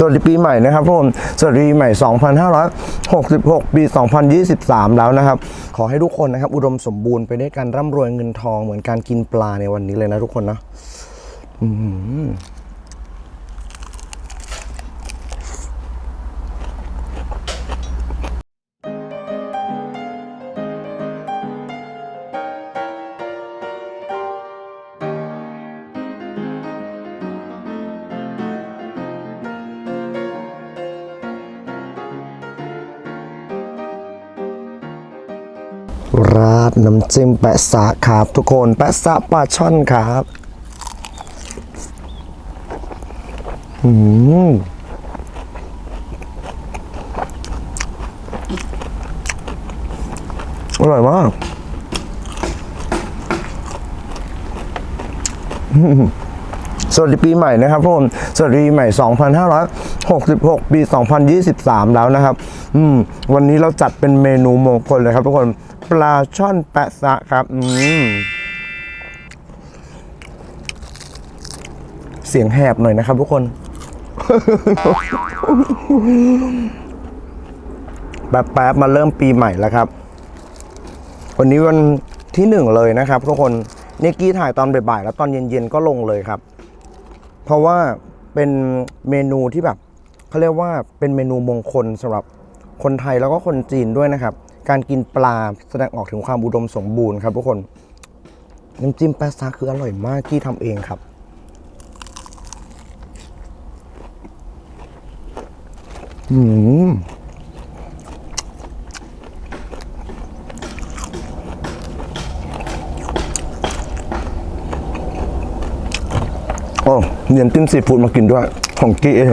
สวัสดีปีใหม่นะครับทุกคนสวัสดีปีใหม่ 2566 ปี 2023 แล้วนะครับ ขอให้ทุกคนนะครับ อุดมสมบูรณ์ไปด้วยการร่ำรวยเงินทองเหมือนการกินปลาในวันนี้เลยนะทุกคนนะ น้ำจิ้มแปะซะครับทุกคนแปะซะปลาช่อนครับอืมอร่อยมากสวัสดีปีใหม่นะครับทุกคนสวัสดีปีใหม่ 2566 ปี 2023 แล้วนะครับ อืม วันนี้เราจัดเป็นเมนูมงคลเลยครับทุกคน ปลาช่อนแปะซะครับ อืมเสียงแหบหน่อยนะครับทุกคน แป๊บๆมาเริ่มปีใหม่แล้วครับ วันนี้วันที่หนึ่งเลยนะครับทุกคนเนกกี้ถ่ายตอนบ่ายๆแล้วตอนเย็นๆก็ลงเลยครับ เพราะว่าเป็นเมนูที่แบบเขาเรียกว่าเป็นเมนูมงคลสำหรับคนไทยแล้วก็คนจีนด้วยนะครับ การกินปลาแสดงออกถึงความอุดมสมบูรณ์ครับทุกคนน้ำจิ้มแปะซาคืออร่อยมากกี้ทำเองครับ อืมโอ้เนียนติ้มซีฟู้ดมากินด้วย ของกี้เอง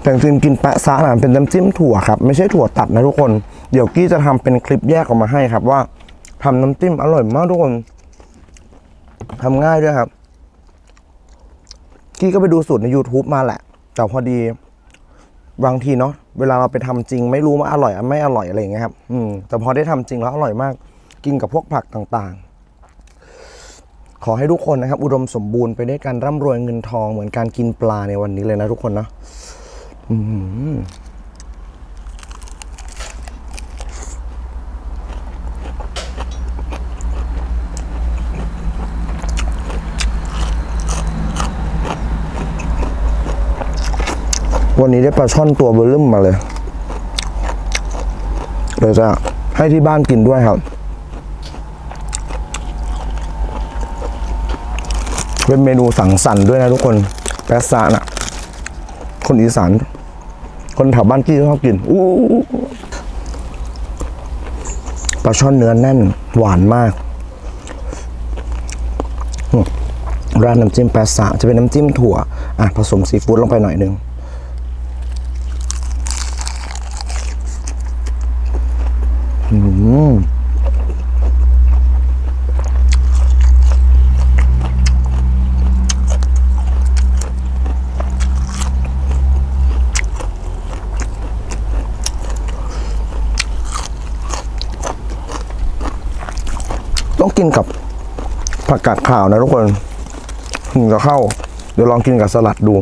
แต่จริงกินแปะซะนะเป็นน้ำจิ้มถั่วครับ ไม่ใช่ถั่วตัดนะทุกคน เดี๋ยวกี้จะทำเป็นคลิปแยกออกมาให้ครับ ว่าทำน้ำจิ้มอร่อยมากทุกคนทำง่ายด้วยครับ กี้ก็ไปดูสูตรใน YouTube มาแหละ แต่พอดีบางทีเนาะเวลาเราไปทำจริง ไม่รู้ว่าอร่อยไม่อร่อยอะไรอย่างเงี้ยครับ อืมแต่พอได้ทำจริงแล้วอร่อยมาก กินกับพวกผักต่างๆขอให้ทุกคนนะครับ อุดมสมบูรณ์ไปด้วยการร่ำรวยเงินทองเหมือนการกินปลาในวันนี้เลยนะทุกคนนะ อื้อหือวันนี้ได้ปลาช่อนตัวเบอร์ลิ่มมาเลย เดี๋ยวจะให้ที่บ้านกินด้วยครับ เป็นเมนูสังสรรค์ด้วยนะทุกคนแปะซะน่ะคนอีสาน คนแถวบ้านกี้ชอบกินอู้ปลาช่อนเนื้อแน่น หวานมาก ร้านน้ำจิ้มแปะซะจะเป็นน้ำจิ้มถั่ว อะ ผสมซีฟู้ดลงไปหน่อยนึงอืม กินกับผักกาดขาวนะทุกคนถึงจะเข้า เดี๋ยวลองกินกับสลัดดู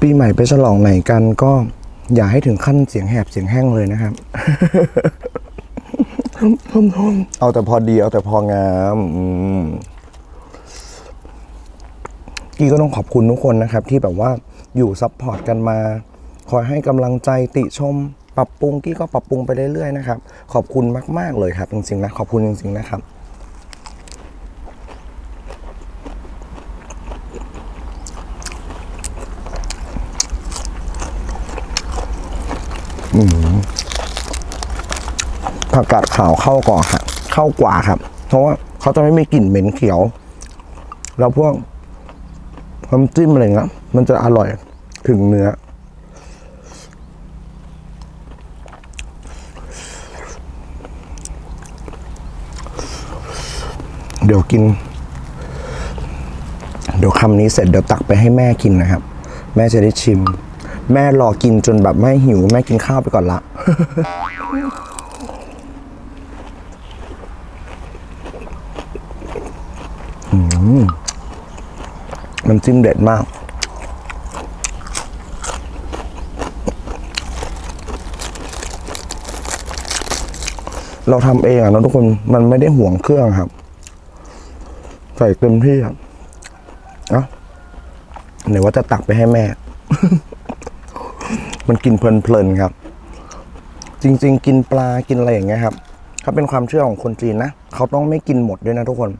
ปีใหม่ไปฉลองไหนกันก็อย่าให้ถึงขั้นเสียงแหบเสียงแห้งเลยนะครับ เอาแต่พอดีเอาแต่พองามกี้ก็ต้องขอบคุณทุกคนนะครับ ที่แบบว่าอยู่ซัพพอร์ตกันมา คอยให้กำลังใจติชม ปรับปรุงกี้ก็ปรับปรุงไปเรื่อยๆนะครับ ขอบคุณมาก ๆ เลยครับจริงๆนะขอบคุณจริงๆนะครับผักกาดขาวเข้าก่อนครับเข้ากว่าครับ เพราะว่าเขาจะไม่มีกลิ่นเหม็นเขียว แล้วพวกน้ำจิ้มอะไรเงี้ยมันจะอร่อยถึงเนื้อ เดี๋ยวกิน เดี๋ยวคำนี้เสร็จเดี๋ยวตักไปให้แม่กินนะครับ แม่จะได้ชิม แม่รอกินจนแบบไม่หิว แม่กินข้าวไปก่อนละน้ำจิ้มเด็ดมาก เราทำเองอะเนาะทุกคน มันไม่ได้ห่วงเครื่องครับ ใส่เต็มที่ครับเอะไหนว่าจะตักไปให้แม่ มันกินเพลินๆครับ จริง ๆ กินปลากินอะไรอย่างเงี้ยครับ ถ้าเป็นความเชื่อของคนจีนนะเขาต้องไม่กินหมดด้วยนะทุกคน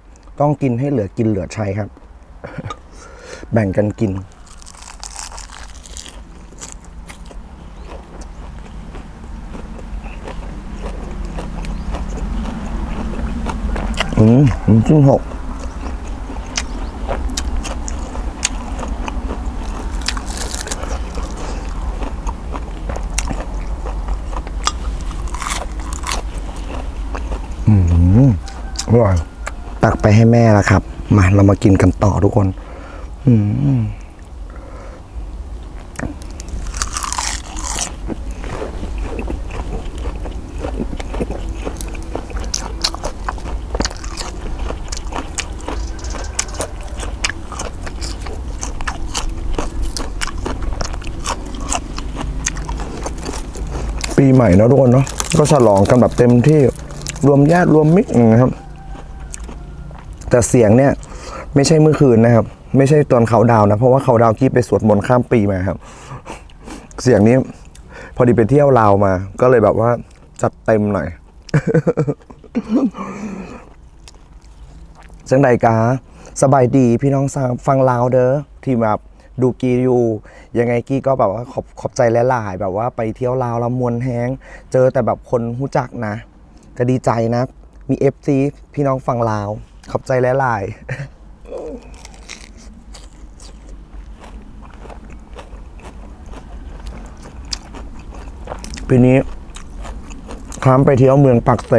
ต้องกินให้เหลือกินเหลือใช้ครับ แบ่งกันกินอืมจิ้มหก อืมอร่อย ตัก ไปให้แม่แล้วครับ มาเรามากินกันต่อทุกคน อืมปีใหม่เนอะทุกคนเนาะก็ฉลองกันแบบเต็มที่รวมญาติรวมมิตรนะครับ แต่เสียงเนี่ยไม่ใช่เมื่อคืนนะครับ ไม่ใช่ตอนเขาดาวนะ เพราะว่าเขาดาวกี้ไปสวดมนต์ข้ามปีมาครับ เสียงนี้พอดีไปเที่ยวลาวมา ก็เลยแบบว่าจัดเต็มหน่อยจังใดกาสบายดีพี่น้องฟังลาวเด้อที่แบบดูกีอยู่ยังไงกี้ก็แบบว่าขอบขอบใจหลายแบบว่าไปเที่ยวลาวแล้วมวนแฮงเจอแต่แบบคนหู้จักนะ ก็ดีใจนะ มีเอฟซีพี่น้องฟังลาว ขอบใจหลลายปีนี้ข้ามไปเที่ยวเมืองปักเส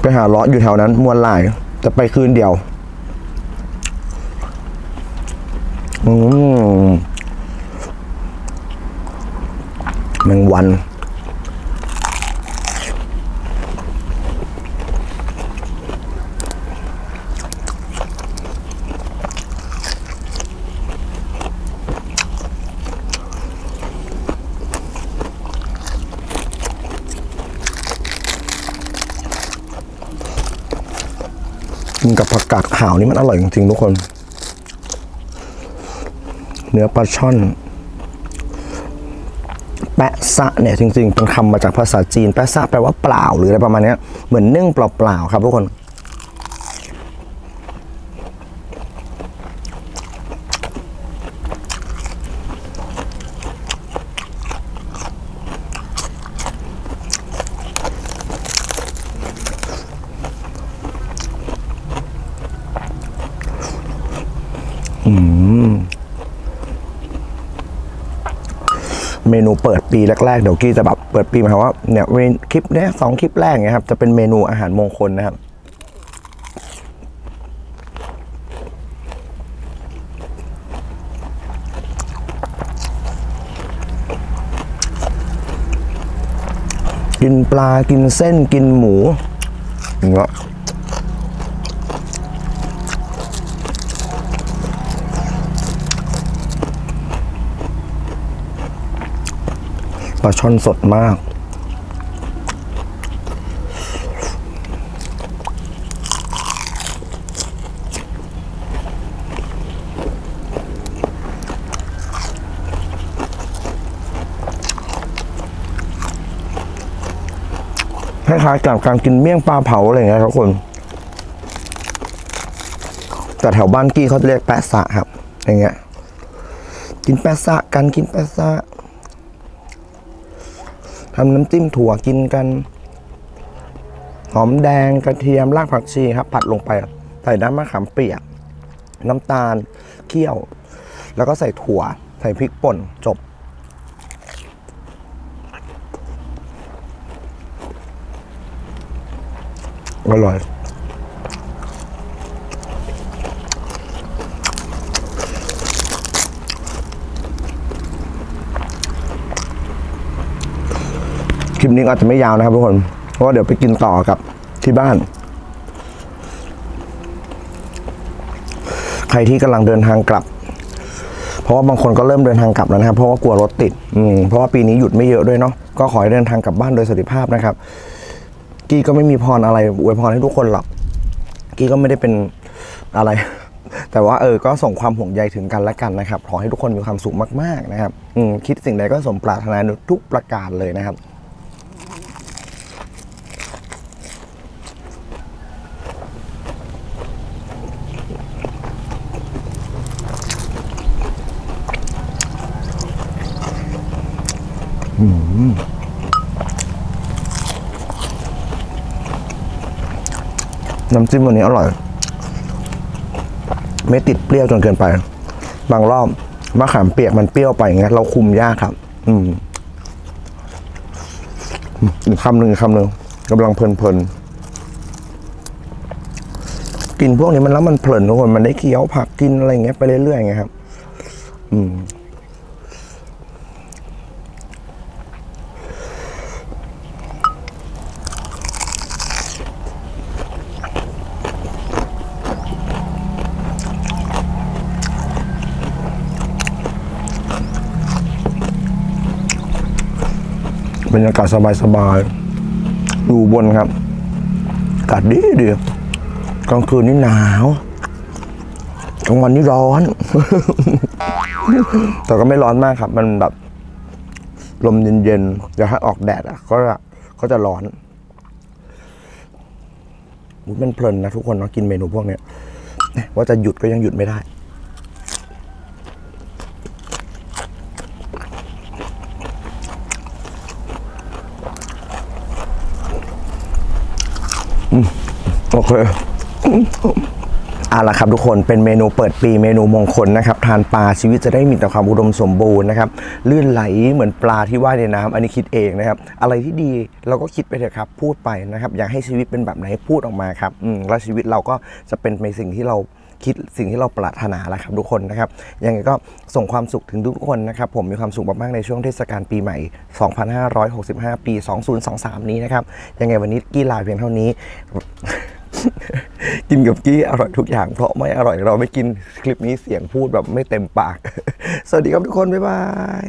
ไปหาเลาะอยู่แถวนั้น มวนหลาย จะไปคืนเดียว อืม มงวัน กินกับผักกาดขาวนี่มันอร่อยจริงๆทุกคน เนื้อปลาช่อนะซะเนี่ยจริงๆเป็นคำมาจากภาษาจีน แปะซะแปลว่าเปล่าหรืออะไรประมาณนี้เหมือนนึ่งเปล่าๆครับทุกคน อือ เมนูเปิดปีแรกๆเดี๋ยวกี้จะแบบเปิดปีหมายความว่าเนี่ยเวนคลิปเนี้ยสองคลิปแรกเนี่ยครับจะเป็นเมนูอาหารมงคลนะครับกินปลากินเส้นกินหมูอย่างเงี้ย ปลาช่อนสดมาก คล้ายๆกับการกินเมี่ยงปลาเผาอะไรอย่างเงี้ยครับคน แต่แถวบ้านกี้เขาเรียกแปะสะครับ อย่างเงี้ย กินแปะสะกันกินแปะสะ ทำน้ำจิ้มถั่วกินกัน หอมแดงกระเทียมรากผักชีครับ ผัดลงไปใส่น้ำมะขามเปียก น้ำตาลเคี่ยว แล้วก็ใส่ถั่ว ใส่พริกป่นจบอร่อย นี้อาจจะไม่ยาวนะครับทุกคน เพราะว่าเดี๋ยวไปกินต่อกับที่บ้าน ใครที่กำลังเดินทางกลับ เพราะว่าบางคนก็เริ่มเดินทางกลับแล้วนะครับ เพราะว่ากลัวรถติด อืมเพราะว่าปีนี้หยุดไม่เยอะด้วยเนาะ ก็ขอให้เดินทางกลับบ้านโดยสวัสดิภาพนะครับ กี้ก็ไม่มีพรอะไรอวยพรให้ทุกคนหรอก กี้ก็ไม่ได้เป็นอะไร แต่ว่าเออ ก็ส่งความห่วงใยถึงกันและกันนะครับ ขอให้ทุกคนมีความสุขมาก ๆนะครับ อืมคิดสิ่งใดก็สมปรารถนาทุกประการเลยนะครับ น้ำจิ้มวันนี้อร่อย ไม่ติดเปรี้ยวจนเกินไป บางรอบมะขามเปียกมันเปรี้ยวไปอย่างเงี้ยเราคุมยากครับ อืมอีกคำหนึ่งคำหนึ่งกำลังเพลินๆกินพวกนี้มันแล้วมันเพลินทุกคนมันได้เคี้ยวผักกินอะไรงเงี้ยไปเรื่อยๆไงครับ อืม บรรยากาศสบายๆอยู่บนครับอากาศดีดีกลางคืนนี่หนาวกลางวันนี่ร้อน แต่ก็ไม่ร้อนมากครับ มันแบบ ลมเย็นๆอย่าให้ออกแดดอะก็จะก็จะร้อนมันเพลินนะทุกคนเนาะกินเมนูพวกเนี้ยว่าจะหยุดก็ยังหยุดไม่ได้ โอเคเอาละครับทุกคนเป็นเมนูเปิดปีเมนูมงคลนะครับ ทานปลาชีวิตจะได้มีแต่ความอุดมสมบูรณ์นะครับลื่นไหลเหมือนปลาที่ว่ายในน้ำอันนี้คิดเองนะครับ อะไรที่ดีเราก็คิดไปเถอะครับ พูดไปนะครับ อยากให้ชีวิตเป็นแบบไหนพูดออกมาครับอืมแล้วชีวิตเราก็จะเป็นในสิ่งที่เราคิดสิ่งที่เราปรารถนาแหละครับทุกคนนะครับยังไงก็ส่งความสุขถึงทุกคนนะครับ ผมมีความสุขมากๆในช่วงเทศกาลปีใหม่ 2565 ปี 2023 นี้นะครับ ยังไงวันนี้กี้ลาเพียงเท่านี้ กินกับกี้อร่อยทุกอย่าง เพราะไม่อร่อยเราไม่กินคลิปนี้เสียงพูดแบบไม่เต็มปาก สวัสดีครับทุกคน บ๊ายบาย